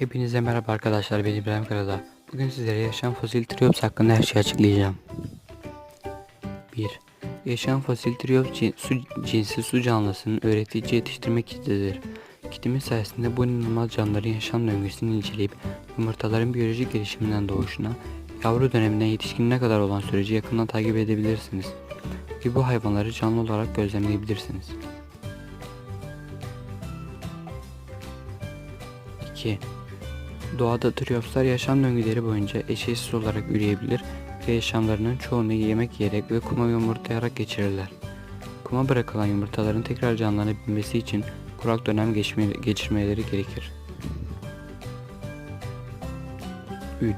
Hepinize merhaba arkadaşlar ben İbrahim Karadağ. Bugün sizlere yaşayan fosil triops hakkında her şeyi açıklayacağım. 1. Yaşayan fosil triops su, cinsi su canlısının öğretici yetiştirme kitidir. Kitimiz sayesinde bu inanılmaz canlıların yaşam döngüsünü inceleyip yumurtaların biyolojik gelişiminden doğuşuna, yavru döneminden yetişkinine kadar olan süreci yakından takip edebilirsiniz. Ve bu hayvanları canlı olarak gözlemleyebilirsiniz. 2. Doğada triopslar yaşam döngüleri boyunca eşeğsiz olarak üreyebilir ve yaşamlarının çoğunu yemek yiyerek ve kuma yumurtlayarak geçirirler. Kuma bırakılan yumurtaların tekrar canlanabilmesi için kurak dönem geçme- geçirmeleri gerekir. 3.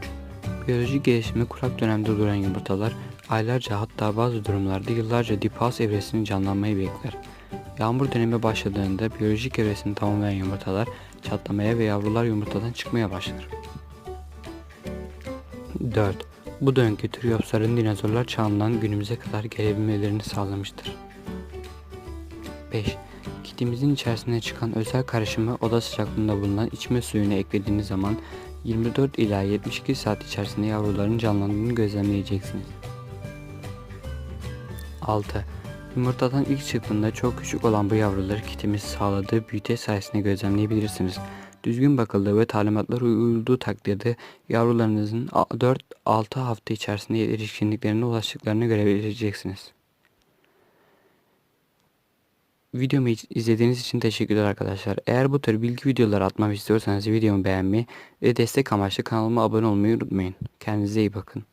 Biyolojik gelişimi kurak dönemde duran yumurtalar aylarca hatta bazı durumlarda yıllarca dipaz evresinin canlanmayı bekler. Yağmur dönemi başladığında biyolojik evresini tamamlayan yumurtalar çatlamaya ve yavrular yumurtadan çıkmaya başlar. 4. Bu döngü triopsların dinozorlar çağından günümüze kadar gelebilmelerini sağlamıştır. 5. Kitimizin içerisine çıkan özel karışımı oda sıcaklığında bulunan içme suyuna eklediğiniz zaman 24 ila 72 saat içerisinde yavruların canlandığını gözlemleyeceksiniz. 6. Yumurtadan ilk çıktığında çok küçük olan bu yavruları kitimiz sağladığı büyüteç sayesinde gözlemleyebilirsiniz. Düzgün bakıldığı ve talimatlar uyulduğu takdirde yavrularınızın 4-6 hafta içerisinde erişkinliklerine ulaştıklarını görebileceksiniz. Videomu iz- izlediğiniz için teşekkürler arkadaşlar. Eğer bu tür bilgi videoları atmamı istiyorsanız videomu beğenmeyi ve destek amaçlı kanalıma abone olmayı unutmayın. Kendinize iyi bakın.